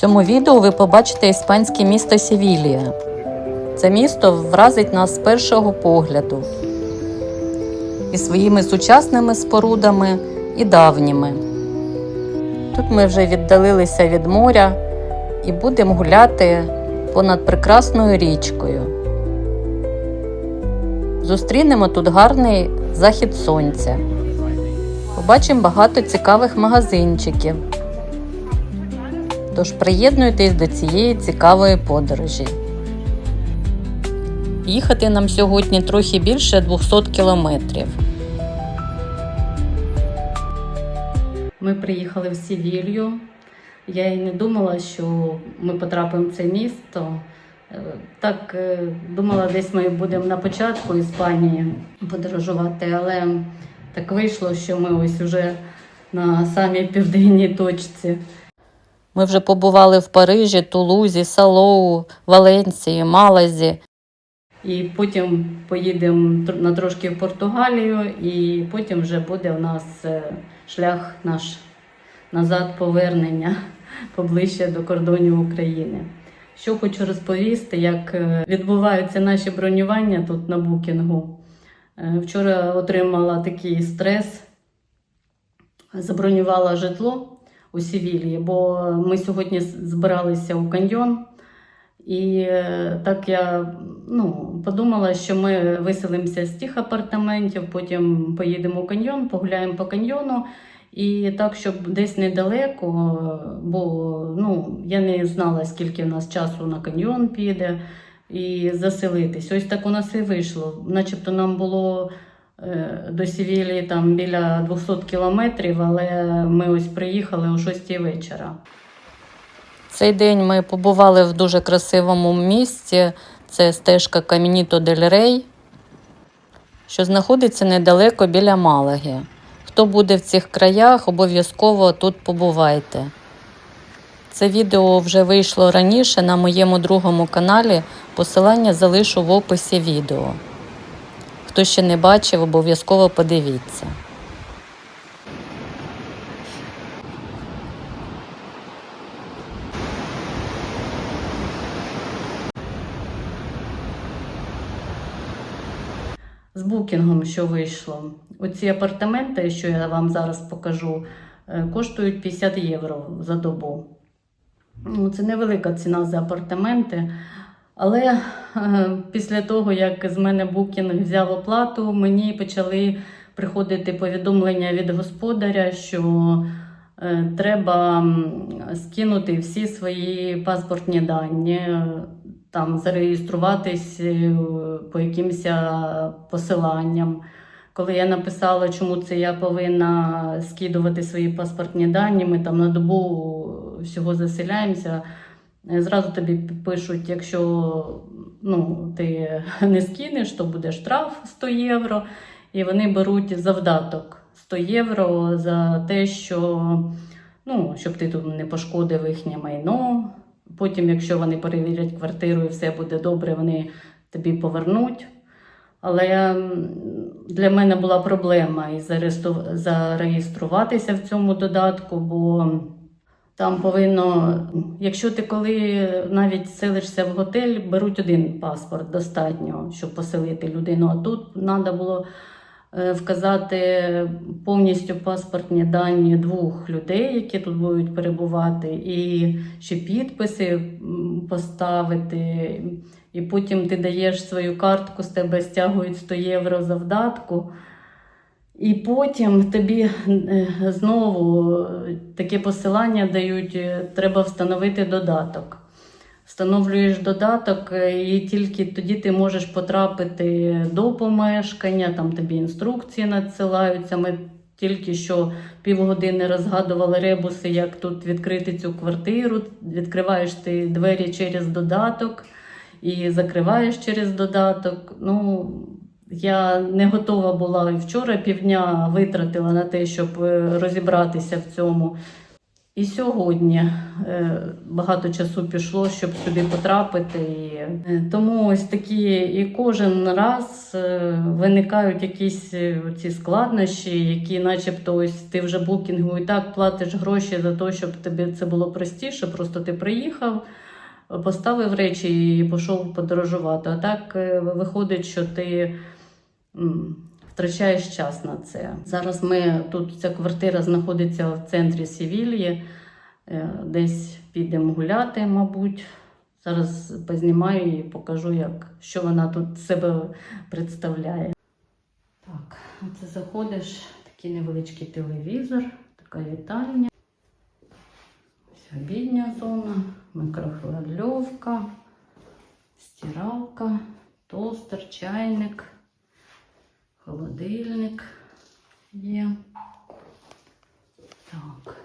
Цьому відео ви побачите іспанське місто Севілія. Це місто вразить нас з першого погляду і своїми сучасними спорудами і давніми. Тут ми вже віддалилися від моря і будемо гуляти понад прекрасною річкою. Зустрінемо тут гарний захід сонця. Побачимо багато цікавих магазинчиків. Тож приєднуйтесь до цієї цікавої подорожі. Їхати нам сьогодні трохи більше 200 кілометрів. Ми приїхали в Севілью. Я і не думала, що ми потрапимо в це місто. Е, Так е, думала, десь ми будемо на початку Іспанії подорожувати, але так вийшло, що ми ось уже на самій південній точці. Ми вже побували в Парижі, Тулузі, Салоу, Валенції, Малазі. І потім поїдемо на трошки в Португалію, і потім вже буде у нас е, шлях наш назад повернення поближче до кордонів України. Що хочу розповісти, як е, відбуваються наші бронювання тут на букінгу. Е, Вчора отримала такий стрес, забронювала житло у Севілії, бо ми сьогодні збиралися у каньйон. І е, так я ну, подумала, що ми виселимося з тих апартаментів, потім поїдемо у каньйон, погуляємо по каньйону. І так, щоб десь недалеко, бо ну, я не знала, скільки в нас часу на каньйон піде, і заселитись. Ось так у нас і вийшло. Начебто нам було до Севілії там біля 200 кілометрів, але ми ось приїхали о 6 вечора. Цей день ми побували в дуже красивому місці. Це стежка Камініто дель Рей, що знаходиться недалеко біля Малаги. Хто буде в цих краях, обов'язково тут побувайте. Це відео вже вийшло раніше на моєму другому каналі. Посилання залишу в описі відео. Хто ще не бачив, обов'язково подивіться. з букінгом, що вийшло. Оці апартаменти, що я вам зараз покажу, е, коштують 50 євро за добу. Ну, Це невелика ціна за апартаменти. Але е, після того, як з мене букінг взяв оплату, мені почали приходити повідомлення від господаря, що е, треба скинути всі свої паспортні дані, е, там зареєструватись по якимось посиланням. Коли я написала, чому це я повинна скидувати свої паспортні дані, ми там на добу всього заселяємося. Е, Зразу тобі пишуть, якщо ну, ти не скинеш, то буде штраф 100 євро. І вони беруть завдаток 100 євро за те, що ну, щоб ти тут не пошкодив їхнє майно. Потім, якщо вони перевірять квартиру і все буде добре, вони тобі повернуть. Але для мене була проблема і зареєстру- зареєструватися в цьому додатку, бо там повинно, якщо ти коли навіть селишся в готель, беруть один паспорт достатньо, щоб поселити людину. А тут треба було е, вказати повністю паспортні дані двох людей, які тут будуть перебувати, і ще підписи поставити. І потім ти даєш свою картку, з тебе стягують 100 євро за вдатку. І потім тобі е, знову е, таке посилання дають, е, треба встановити додаток. Встановлюєш додаток, і тільки тоді ти можеш потрапити до помешкання, там тобі інструкції надсилаються. Ми тільки що півгодини розгадували ребуси, як тут відкрити цю квартиру. Відкриваєш ти двері через додаток і закриваєш через додаток. Ну, я не готова була і вчора півдня витратила на те, щоб е, розібратися в цьому. І сьогодні е, багато часу пішло, щоб сюди потрапити. Е, тому ось такі, і кожен раз виникають якісь ці складнощі, які, начебто, ось ти вже букінгу і так платиш гроші за те, щоб тобі це було простіше. Просто ти приїхав, поставив речі і пішов подорожувати. А так виходить, що ти. Втрачаєш час на це. Зараз ми тут ця квартира знаходиться в центрі Севільї. Е, Десь підемо гуляти, мабуть. Зараз познімаю і покажу, як, що вона тут себе представляє. Так, оце заходиш, такий невеличкий телевізор, така вітальня. Ось обідня зона, мікрохвильовка, стиралка, тостер, чайник, холодильник є. Так,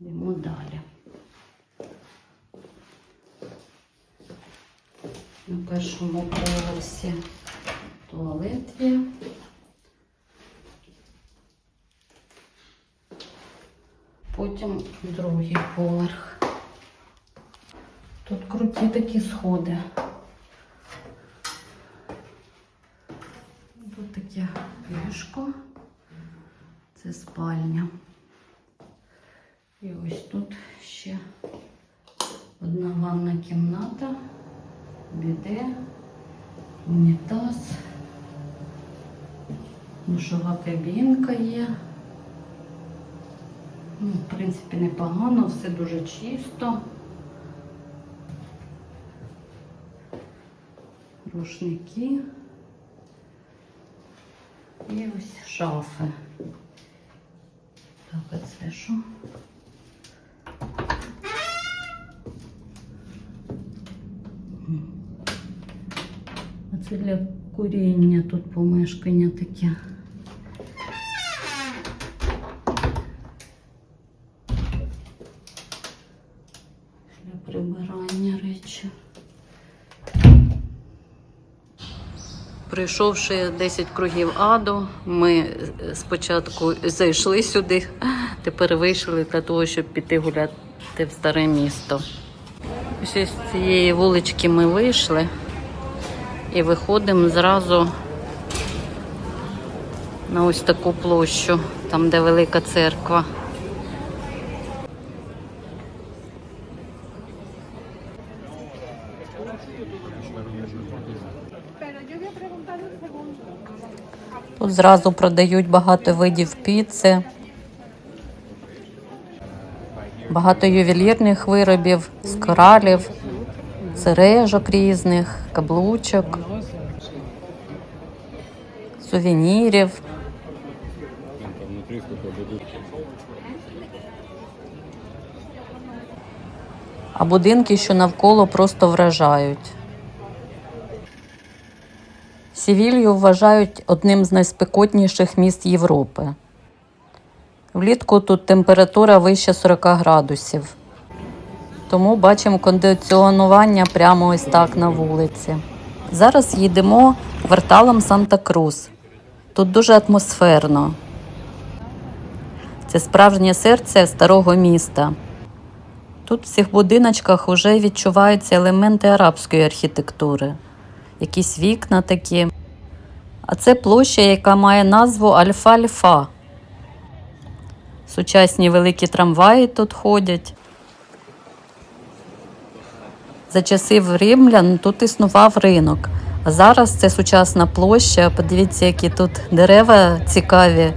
йдемо далі. На першому поверсі туалет є. Потім другий поверх. Тут круті такі сходи. Тут таке ліжко. Це спальня. І ось тут ще одна ванна кімната, біде, унітаз, душова кабінка є. Ну, в принципі, непогано, все дуже чисто. Рушники. І ось шафи. Так, а це що? А це для куріння тут помешкання таке. Для прибирання речі. Пройшовши 10 кругів аду, ми е, спочатку зайшли сюди, тепер вийшли для того, щоб піти гуляти в старе місто. Ось з цієї вулички ми вийшли і виходимо зразу на ось таку площу, там де велика церква. Тут зразу продають багато видів піци, багато ювелірних виробів, з коралів, сережок різних, каблучок, сувенірів. А будинки, що навколо, просто вражають. Сівілью вважають одним з найспекотніших міст Європи. Влітку тут температура вище 40 градусів. Тому бачимо кондиціонування прямо ось так на вулиці. Зараз їдемо кварталом Санта-Крус. Тут дуже атмосферно. Це справжнє серце старого міста. Тут в цих будиночках вже відчуваються елементи арабської архітектури якісь вікна такі. А це площа, яка має назву Альфа-Альфа. Сучасні великі трамваї тут ходять. За часів римлян тут існував ринок. А зараз це сучасна площа. Подивіться, які тут дерева цікаві.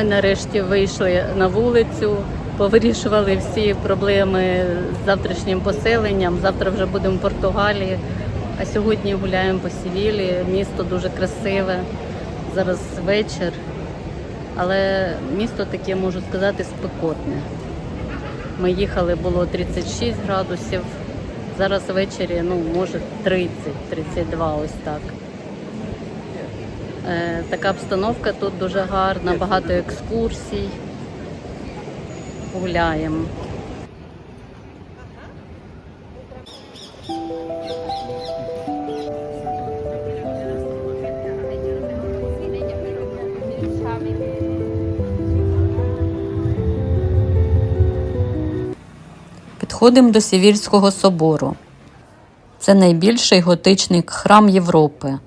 Ми нарешті вийшли на вулицю, повирішували всі проблеми з завтрашнім поселенням. Завтра вже будемо в Португалії, а сьогодні гуляємо по Сівілі. Місто дуже красиве. Зараз вечір, але місто таке, можу сказати, спекотне. Ми їхали, було 36 градусів. Зараз ввечері, ну, може 30-32, ось так. Е, така обстановка тут дуже гарна, багато екскурсій. Гуляємо. Підходимо до Сівільського собору. Це найбільший готичний храм Європи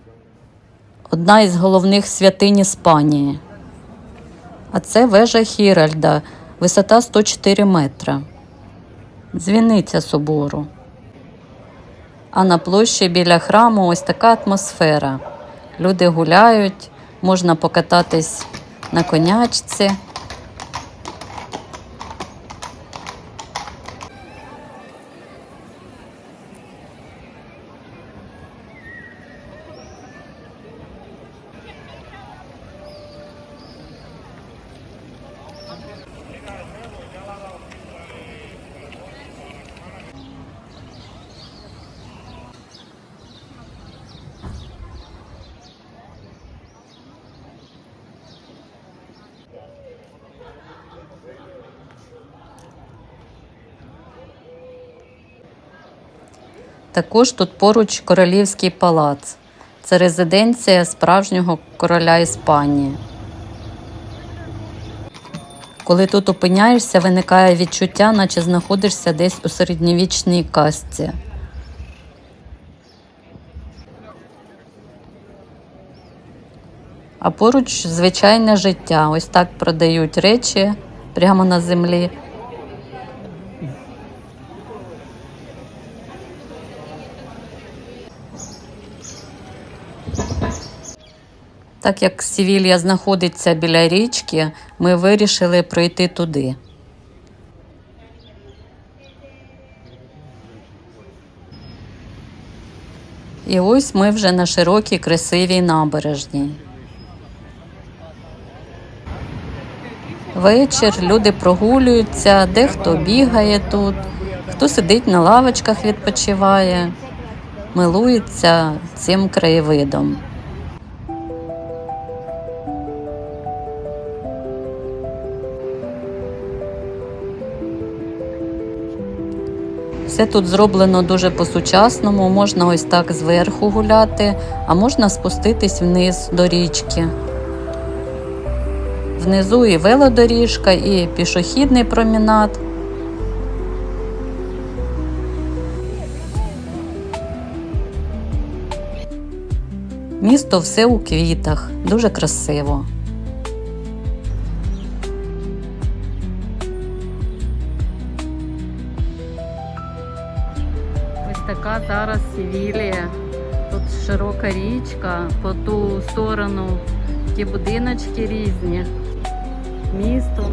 одна із головних святинь Іспанії. А це вежа Хіральда, висота 104 метра. Дзвіниця собору. А на площі біля храму ось така атмосфера. Люди гуляють, можна покататись на конячці. Також тут поруч королівський палац. Це резиденція справжнього короля Іспанії. Коли тут опиняєшся, виникає відчуття, наче знаходишся десь у середньовічній казці. А поруч звичайне життя. Ось так продають речі прямо на землі. Так як Сівілья знаходиться біля річки, ми вирішили пройти туди. І ось ми вже на широкій красивій набережній. Вечір, люди прогулюються, дехто бігає тут, хто сидить на лавочках, відпочиває, милується цим краєвидом. Все тут зроблено дуже по-сучасному. Можна ось так зверху гуляти, а можна спуститись вниз до річки. Внизу і велодоріжка, і пішохідний промінат. Місто все у квітах, дуже красиво. Така зараз Севілія. Тут широка річка, по ту сторону ті будиночки різні. Місто,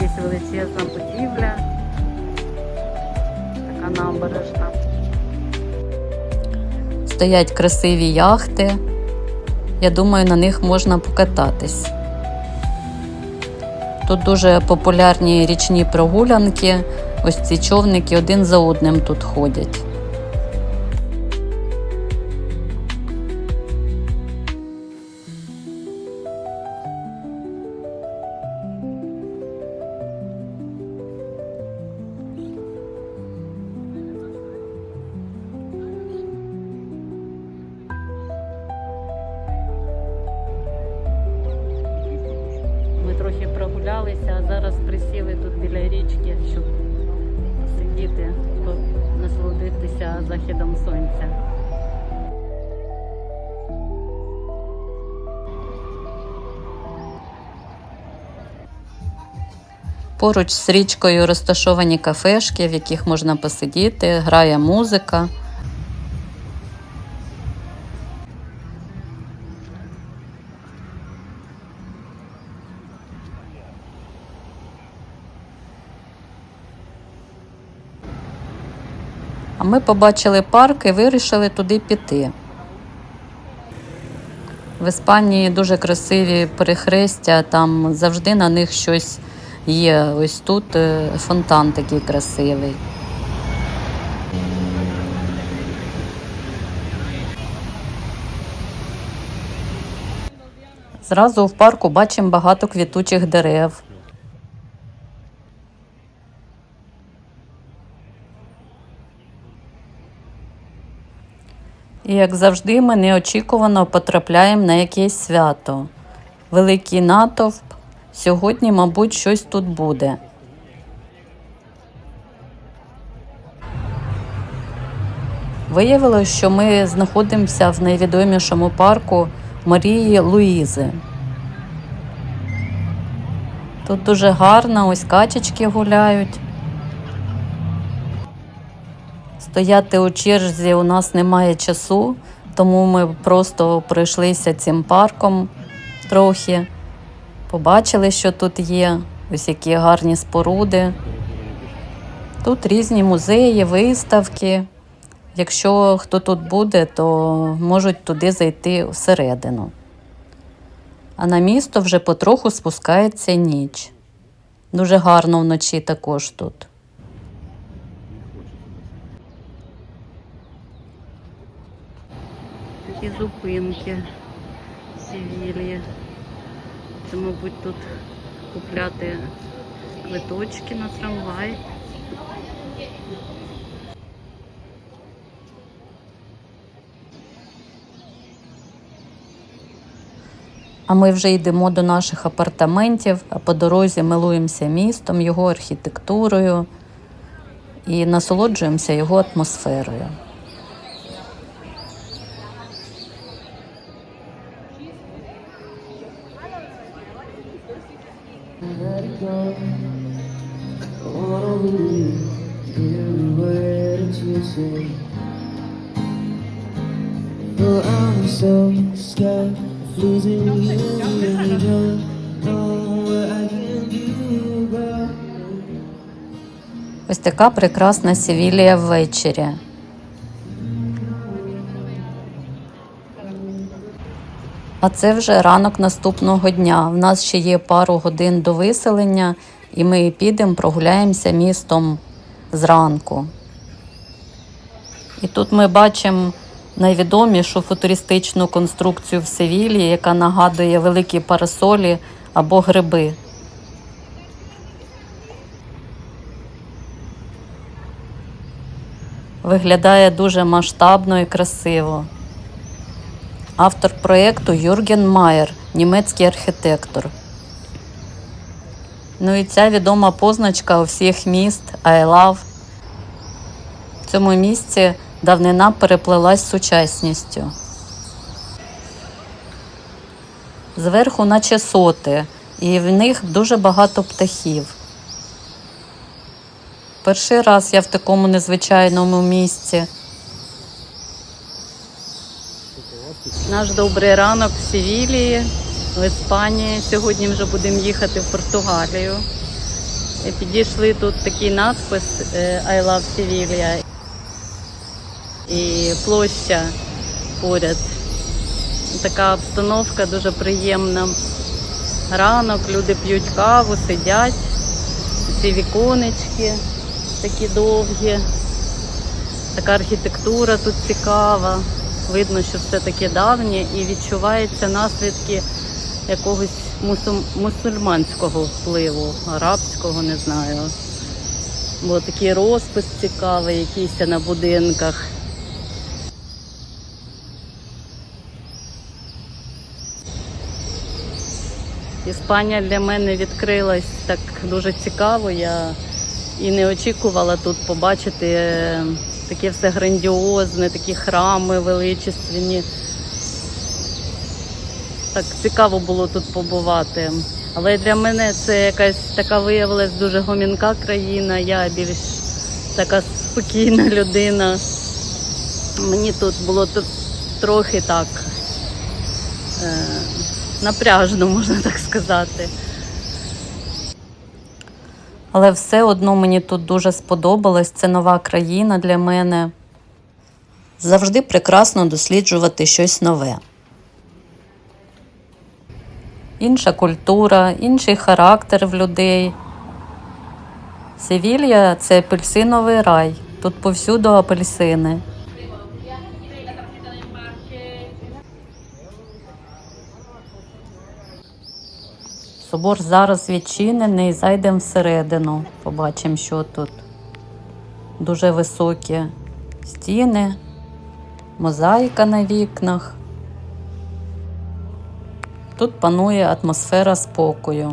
якась величезна будівля, така набережна. Стоять красиві яхти. Я думаю, на них можна покататись. Тут дуже популярні річні прогулянки. Ось ці човники один за одним тут ходять. Ми трохи прогулялися, а зараз присіли тут біля річки, щоб посидіти, по- насолодитися західом сонця. Поруч з річкою розташовані кафешки, в яких можна посидіти, грає музика. Ми побачили парк і вирішили туди піти. В Іспанії дуже красиві перехрестя, там завжди на них щось є. Ось тут е, фонтан такий красивий. Зразу в парку бачимо багато квітучих дерев. І, як завжди, ми неочікувано потрапляємо на якесь свято. Великий натовп. Сьогодні, мабуть, щось тут буде. Виявилося, що ми знаходимося в найвідомішому парку Марії Луїзи. Тут дуже гарно, ось качечки гуляють. Стояти у черзі у нас немає часу, тому ми просто пройшлися цим парком трохи. Побачили, що тут є, ось які гарні споруди. Тут різні музеї, виставки. Якщо хто тут буде, то можуть туди зайти всередину. А на місто вже потроху спускається ніч. Дуже гарно вночі також тут. Такі зупинки Севілії. Це, мабуть, тут купляти квиточки на трамвай. А ми вже йдемо до наших апартаментів, а по дорозі милуємося містом, його архітектурою і насолоджуємося його атмосферою. You. But I'm so scared of losing you and don't know what I can do about. Ось така прекрасна Севілія ввечері. А це вже ранок наступного дня. В нас ще є пару годин до виселення, і ми підемо прогуляємося містом зранку. І тут ми бачимо найвідомішу футуристичну конструкцію в Севілії, яка нагадує великі парасолі або гриби. Виглядає дуже масштабно і красиво. Автор проєкту Юрген Майер, німецький архітектор. Ну і ця відома позначка у всіх міст I love. В цьому місці давнина переплелась з сучасністю. Зверху наче соти, і в них дуже багато птахів. Перший раз я в такому незвичайному місці. Наш добрий ранок в Севілії, в Іспанії. Сьогодні вже будемо їхати в Португалію. Підійшли тут такий надпис е, I love Sevilla площа поряд. Така обстановка дуже приємна. Ранок, люди п'ють каву, сидять. Ці віконечки такі довгі. Така архітектура тут цікава. Видно, що все таке давнє і відчуваються наслідки якогось мусу- мусульманського впливу, арабського, не знаю. Бо такий розпис цікавий, якийсь на будинках. Іспанія для мене відкрилась так дуже цікаво. Я і не очікувала тут побачити е, таке все грандіозне, такі храми величественні. Так цікаво було тут побувати. Але для мене це якась така виявилась дуже гомінка країна. Я більш така спокійна людина. Мені тут було трохи так е, напряжно, можна так сказати. Але все одно мені тут дуже сподобалось. Це нова країна для мене. Завжди прекрасно досліджувати щось нове. Інша культура, інший характер в людей. Севілья це апельсиновий рай. Тут повсюду апельсини. Собор зараз відчинений, зайдемо всередину. Побачимо, що тут. Дуже високі стіни, мозаїка на вікнах. Тут панує атмосфера спокою.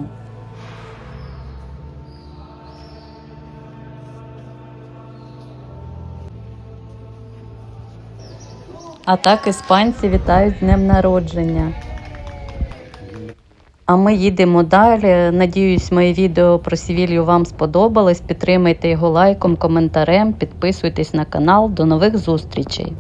А так іспанці вітають з днем народження. А ми їдемо далі. Надіюсь, моє відео про Сівілью вам сподобалось. Підтримайте його лайком, коментарем, підписуйтесь на канал. До нових зустрічей!